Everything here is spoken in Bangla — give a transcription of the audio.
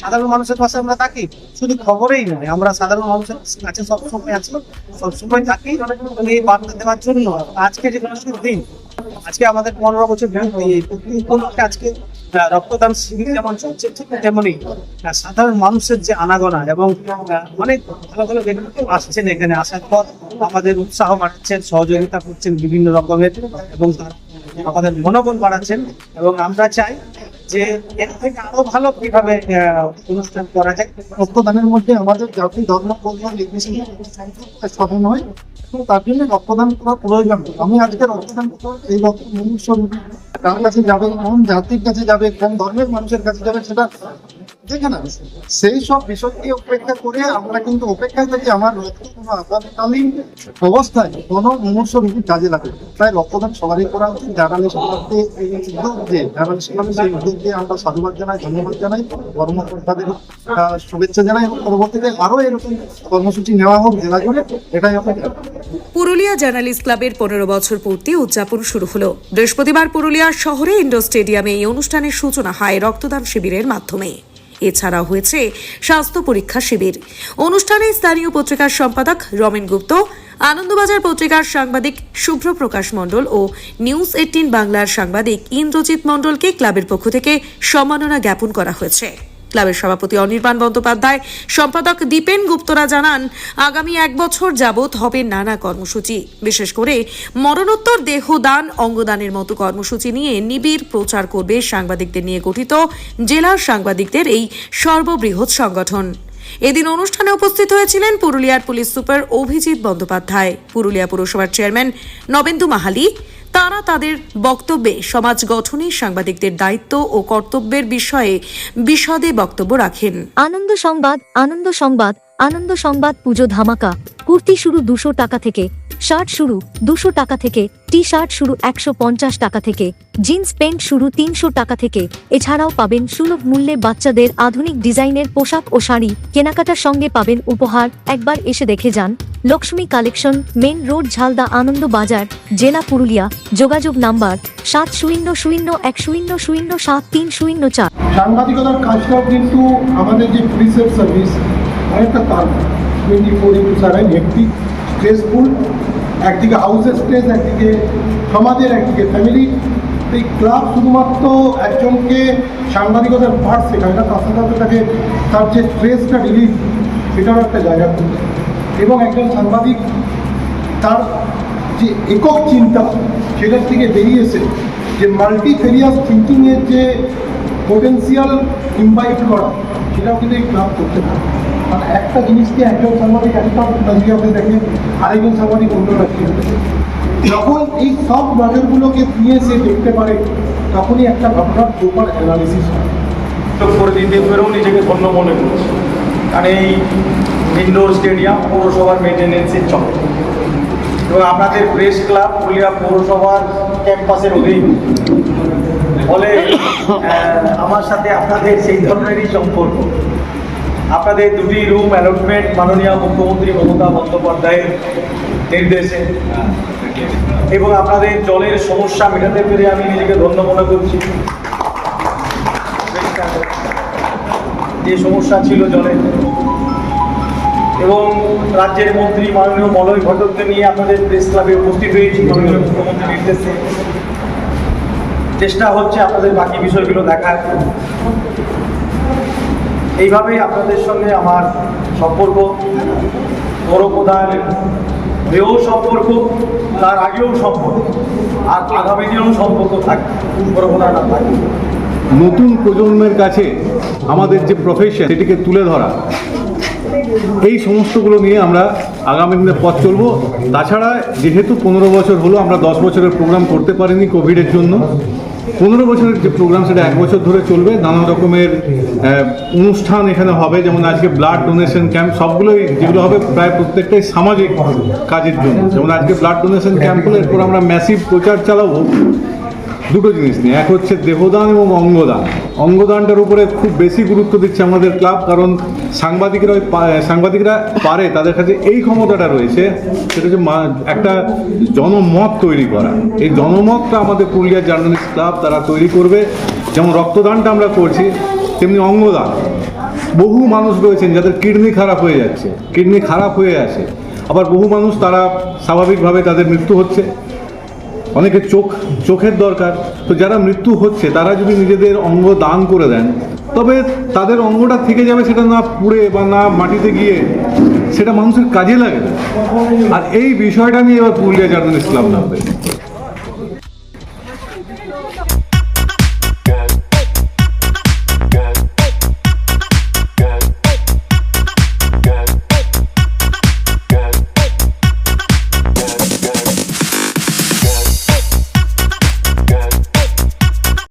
সাধারণ মানুষের পাশে আমরা থাকি, শুধু খবরেই নয়, আমরা সাধারণ মানুষের কাছে সবসময় আছি, সবসময় থাকি। এই বার্তা দেওয়ার জন্য আজকে যে দিন, আজকে আমাদের পনেরো বছর উপলক্ষে আজকে রক্তদান শিবির যেমন চলছে, ঠিক তেমনই সাধারণ মানুষের যে আনাগোনা এবং অনেক ভালো ভালো ব্যক্তি আসছেন এখানে আসার পর আমাদের উৎসাহ বাড়াচ্ছেন, সহযোগিতা করছেন বিভিন্ন রকমের এবং আমাদের মনোবল বাড়াচ্ছেন এবং আমরা চাই যে এর থেকে আরও ভালো কীভাবে অনুষ্ঠান করা যায়? রক্তদানের মধ্যে আমাদের জাতি, ধর্ম কর্ম নির্বিশেষে স্মরণ হয় তার জন্য রক্তদান করা প্রয়োজন। আমি আজকে রক্তদান এই রক্ত মনুষ্য কার কাছে যাবে, কোন জাতির কাছে যাবে, কোন ধর্মের মানুষের কাছে যাবে, সেটা সেই সব বিষয়কে উপেক্ষা করে আমরা কিন্তু অপেক্ষায় থাকি আমার রক্ত কোনো আপাতকালীন অবস্থায় কোনো মনুষ্য রূপী কাজে লাগে তাই রক্তদান সবারই করা উচিত। জার্নালিস্ট সমাজকে এই উদ্যোগ দিয়ে জার্নালিস্ট সমাজে সেই উদ্যোগ দিয়ে আমরা সাধুবাদ জানাই, ধন্যবাদ জানাই, কর্মকর্তাদের শুভেচ্ছা জানাই এবং পরবর্তীতে আরও এরকম কর্মসূচি নেওয়া হোক জেলা জুড়ে, এটাই আমরা পুরুলিয়া জার্নালিস্ট ক্লাবের পনেরো বছর পূর্তি উদযাপন শুরু হলো। বৃহস্পতিবার পুরুলিয়ার শহরে ইন্ডোর স্টেডিয়ামে এই অনুষ্ঠানের সূচনা হয় রক্তদান শিবিরের মাধ্যমে। এছাড়া হয়েছে স্বাস্থ্য পরীক্ষা শিবির। অনুষ্ঠানে স্থানীয় পত্রিকার সম্পাদক রমেন গুপ্ত, আনন্দবাজার পত্রিকার সাংবাদিক শুভ্র প্রকাশ মণ্ডল ও নিউজ এইটিন বাংলার সাংবাদিক ইন্দ্রজিৎ মণ্ডলকে ক্লাবের পক্ষ থেকে সম্মাননা জ্ঞাপন করা হয়েছে। ক্লাবের সভাপতি অনির্বাণ বন্দ্যোপাধ্যায়, সম্পাদক দীপেন গুপ্তরা জানান, আগামী এক বছর যাবৎ হবে নানা কর্মসূচি। বিশেষ করে মরণোত্তর দেহদান অঙ্গদানের মতো কর্মসূচি নিয়ে নিবিড় প্রচার করবে সাংবাদিকদের নিয়ে গঠিত জেলার সাংবাদিকদের এই সর্ববৃহৎ সংগঠন। এদিন অনুষ্ঠানে উপস্থিত হয়েছিলেন পুরুলিয়ার পুলিশ সুপার অভিজিৎ বন্দ্যোপাধ্যায়। পুরুলিয়া পুরসভার চেয়ারম্যান নবেন্দু মাহালি তারা তাদের বক্তব্যে সমাজ গঠনে সাংবাদিকদের দায়িত্ব ও কর্তব্যের বিষয়ে বিশদে বক্তব্য রাখেন। আনন্দ সংবাদ আনন্দ সংবাদ আনন্দ সংবাদ, পুজো ধামাকা, কুর্তি শুরু দুশো টাকা থেকে শার্ট শুরু দুশো টাকা থেকে টি শার্ট শুরু একশো পঞ্চাশ টাকা থেকে, জিন্স প্যান্ট শুরু তিনশো টাকা থেকে। এছাড়াও পাবেন সুলভ মূল্যে বাচ্চাদের আধুনিক ডিজাইনের পোশাক ও শাড়ি। কেনাকাটার সঙ্গে পাবেন উপহার। একবার এসে দেখে যান। Lakshmi collection, main road, Jhalda Ananda Bazar, জেলা পুরুলিয়া। যোগাযোগ নাম্বার সাত শূন্য শূন্য এক শূন্য শূন্য সাত তিন শূন্য চার। সাংবাদিকতার কাজটাও কিন্তু আমাদের যে পুলিশের সার্ভিস অনেকটা তার twenty four into seven hectic stressful একদিকে হাউসের স্ট্রেস একদিকে সমাজের, একদিকে ফ্যামিলি এই ক্লাব শুধুমাত্র একজনকে সাংবাদিকতার পার্ট শেখায় না, তার সাথে তাকে তার যে স্ট্রেসটা রিলিফ সেটারও একটা জায়গা খুঁজে। এবং একজন সাংবাদিক তার যে একক চিন্তা, সেটার থেকে বেরিয়ে এসে যে মাল্টিফেরিয়াস থিঙ্কিংয়ের যে পোটেন্সিয়াল ইনভাইট করা, সেটাও কিন্তু এই ক্লাব করতে পারে। মানে একটা জিনিসকে একজন সাংবাদিক একটা নজরিয়াতে দেখে আরেকজন সাংবাদিক অন্য নজরিয়াতে যখন এই সব নজরগুলোকে নিয়ে সে দেখতে পারে, তখনই একটা ঘটনার প্রপার অ্যানালিসিস হয়। করে দিতে পেরেও নিজেকে ধন্য মনে করছি। কারণ এই ইন্ডোর স্টেডিয়াম পৌরসভার মেনটেনেন্সের চলে। এবং আপনাদের প্রেস ক্লাব পুরুলিয়া পৌরসভার ক্যাম্পাসের অধীন। ফলে আমার সাথে আপনাদের সেই ধরনেরই সম্পর্ক। আপনাদের দুটি রুম অ্যালটমেন্ট মাননীয় মুখ্যমন্ত্রী মমতা বন্দ্যোপাধ্যায়ের নির্দেশে। এবং আপনাদের জলের সমস্যা মেটাতে পেরে আমি নিজেকে ধন্য মনে করছি। যে সমস্যা ছিল জলের। এবং রাজ্যের মন্ত্রী মাননীয় মলয় ঘটককে নিয়ে আপনাদের প্রেস ক্লাবে উপস্থিত হয়েছি মাননীয় মুখ্যমন্ত্রীর নির্দেশে। চেষ্টা হচ্ছে আপনাদের বাকি বিষয়গুলো দেখার। এইভাবেই আপনাদের সঙ্গে আমার সম্পর্ক বড় প্রধান হয়েও সম্পর্ক, তার আগেও সম্পর্ক, আর আগামী দিনেও সম্পর্ক থাকবে বড় প্রধান নতুন প্রজন্মের কাছে আমাদের যে প্রফেশন সেটিকে তুলে ধরা, এই সমস্তগুলো নিয়ে আমরা আগামী দিনে পথ চলবো। তাছাড়া যেহেতু পনেরো বছর হলো, আমরা দশ বছরের প্রোগ্রাম করতে পারিনি কোভিডের জন্য। পনেরো বছরের যে প্রোগ্রাম সেটা এক বছর ধরে চলবে। নানা রকমের অনুষ্ঠান এখানে হবে, যেমন আজকে ব্লাড ডোনেশন ক্যাম্প সবগুলোই যেগুলো হবে প্রায় প্রত্যেকটাই সামাজিক কাজের জন্য। যেমন আজকে ব্লাড ডোনেশন ক্যাম্প হলে এরপর আমরা ম্যাসিভ প্রচার চালাবো দুটো জিনিস নিয়ে। এক হচ্ছে দেহদান এবং অঙ্গদান। অঙ্গদানটার উপরে খুব বেশি গুরুত্ব দিচ্ছে আমাদের ক্লাব, কারণ সাংবাদিকরা ওই সাংবাদিকরা পারে, তাদের কাছে এই ক্ষমতাটা রয়েছে, সেটা হচ্ছে একটা জনমত তৈরি করা। এই জনমতটা আমাদের পুরুলিয়া জার্নালিস্ট ক্লাব তারা তৈরি করবে, যেমন রক্তদানটা আমরা করছি, তেমনি অঙ্গদান। বহু মানুষ রয়েছেন যাদের কিডনি খারাপ হয়ে যাচ্ছে, কিডনি খারাপ হয়ে আছে, আবার বহু মানুষ তারা স্বাভাবিকভাবে তাদের মৃত্যু হচ্ছে। অনেকের চোখ, চোখের দরকার তো যারা মৃত্যু হচ্ছে, তারা যদি নিজেদের অঙ্গ দান করে দেন, তবে তাদের অঙ্গটা থেকে যাবে সেটা না পুড়ে বা না মাটিতে গিয়ে, সেটা মানুষের কাজে লাগে। আর এই বিষয়টা নিয়ে এবার পুরুলিয়া জার্নালিস্ট ক্লাব নামবে